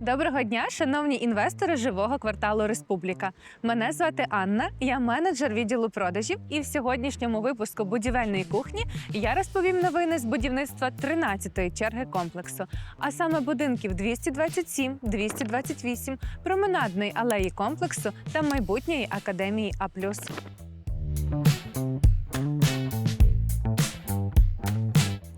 Доброго дня, шановні інвестори живого кварталу Республіка. Мене звати Анна, я менеджер відділу продажів. І в сьогоднішньому випуску будівельної кухні я розповім новини з будівництва 13-ї черги комплексу, а саме будинків 227, 228, променадної алеї комплексу та майбутньої академії А+.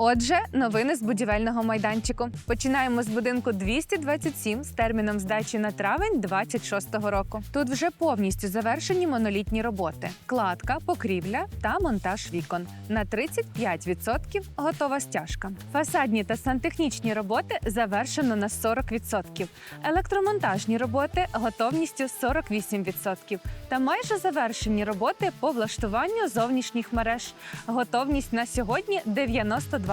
Отже, новини з будівельного майданчику. Починаємо з будинку 227 з терміном здачі на травень 26-го року. Тут вже повністю завершені монолітні роботи: кладка, покрівля та монтаж вікон. На 35% готова стяжка. Фасадні та сантехнічні роботи завершено на 40%. Електромонтажні роботи готовністю 48%. Та майже завершені роботи по влаштуванню зовнішніх мереж. Готовність на сьогодні 92%.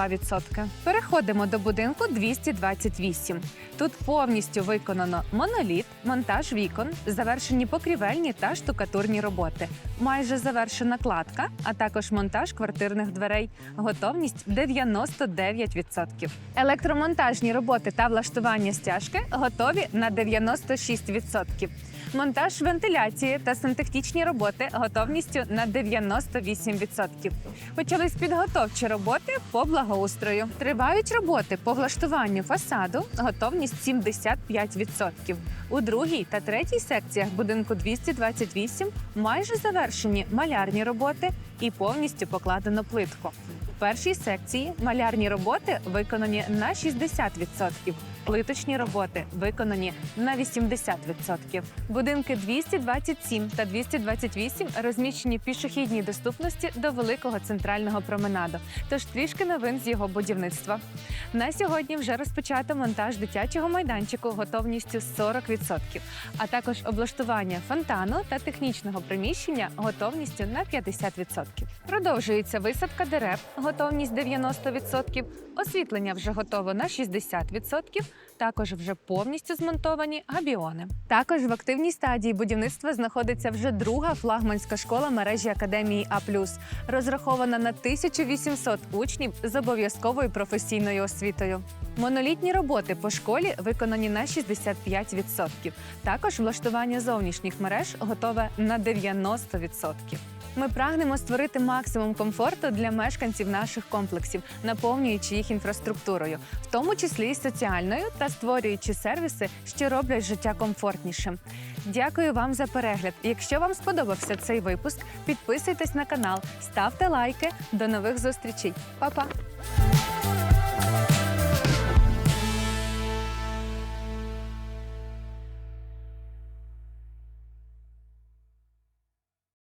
Переходимо до будинку 228. Тут повністю виконано моноліт, монтаж вікон, завершені покрівельні та штукатурні роботи. Майже завершена кладка, а також монтаж квартирних дверей. Готовність 99%. Електромонтажні роботи та влаштування стяжки готові на 96%. Монтаж вентиляції та сантехнічні роботи готовністю на 98%. Почались підготовчі роботи по благоустрою. Тривають роботи по влаштуванню фасаду, готовність 75%. У другій та третій секціях будинку 228 майже завершені малярні роботи і повністю покладено плитку. В першій секції малярні роботи виконані на 60%. Плиточні роботи виконані на 80%. Будинки 227 та 228 розміщені в пішохідній доступності до великого центрального променаду. Тож трішки новин з його будівництва. На сьогодні вже розпочато монтаж дитячого майданчику готовністю 40%, а також облаштування фонтану та технічного приміщення готовністю на 50%. Продовжується висадка дерев, готовність 90%, освітлення вже готово на 60%, також вже повністю змонтовані габіони. Також в активній стадії будівництва знаходиться вже друга флагманська школа мережі академії А+, розрахована на 1800 учнів з обов'язковою професійною освітою. Монолітні роботи по школі виконані на 65%. Також влаштування зовнішніх мереж готове на 90%. Ми прагнемо створити максимум комфорту для мешканців наших комплексів, наповнюючи їх інфраструктурою, в тому числі і соціальною, та створюючи сервіси, що роблять життя комфортнішим. Дякую вам за перегляд. Якщо вам сподобався цей випуск, підписуйтесь на канал, ставте лайки. До нових зустрічей. Па-па!